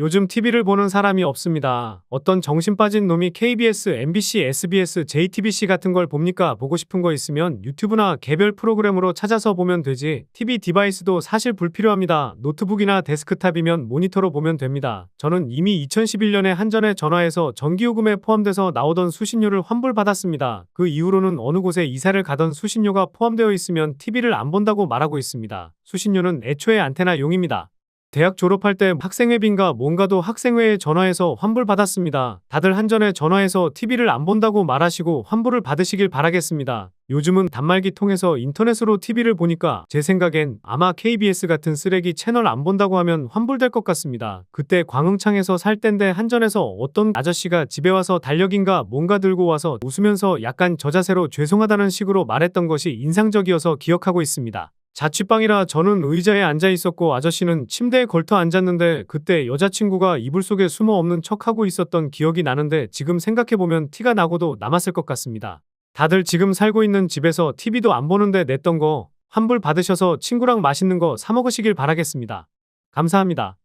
요즘 TV를 보는 사람이 없습니다. 어떤 정신 빠진 놈이 KBS, MBC, SBS, JTBC 같은 걸 봅니까? 보고 싶은 거 있으면 유튜브나 개별 프로그램으로 찾아서 보면 되지. TV 디바이스도 사실 불필요합니다. 노트북이나 데스크탑이면 모니터로 보면 됩니다. 저는 이미 2011년에 한전에 전화해서 전기요금에 포함돼서 나오던 수신료를 환불받았습니다. 그 이후로는 어느 곳에 이사를 가던 수신료가 포함되어 있으면 TV를 안 본다고 말하고 있습니다. 수신료는 애초에 안테나 용입니다. 대학 졸업할 때 학생회비인가 뭔가도 학생회에 전화해서 환불 받았습니다. 다들 한전에 전화해서 TV를 안 본다고 말하시고 환불을 받으시길 바라겠습니다. 요즘은 단말기 통해서 인터넷으로 TV를 보니까 제 생각엔 아마 KBS 같은 쓰레기 채널 안 본다고 하면 환불될 것 같습니다. 그때 광흥창에서 살 땐데 한전에서 어떤 아저씨가 집에 와서 달력인가 뭔가 들고 와서 웃으면서 약간 저 자세로 죄송하다는 식으로 말했던 것이 인상적이어서 기억하고 있습니다. 자취방이라 저는 의자에 앉아 있었고 아저씨는 침대에 걸터 앉았는데 그때 여자친구가 이불 속에 숨어 없는 척하고 있었던 기억이 나는데 지금 생각해보면 티가 나고도 남았을 것 같습니다. 다들 지금 살고 있는 집에서 TV도 안 보는데 냈던 거 환불 받으셔서 친구랑 맛있는 거 사 먹으시길 바라겠습니다. 감사합니다.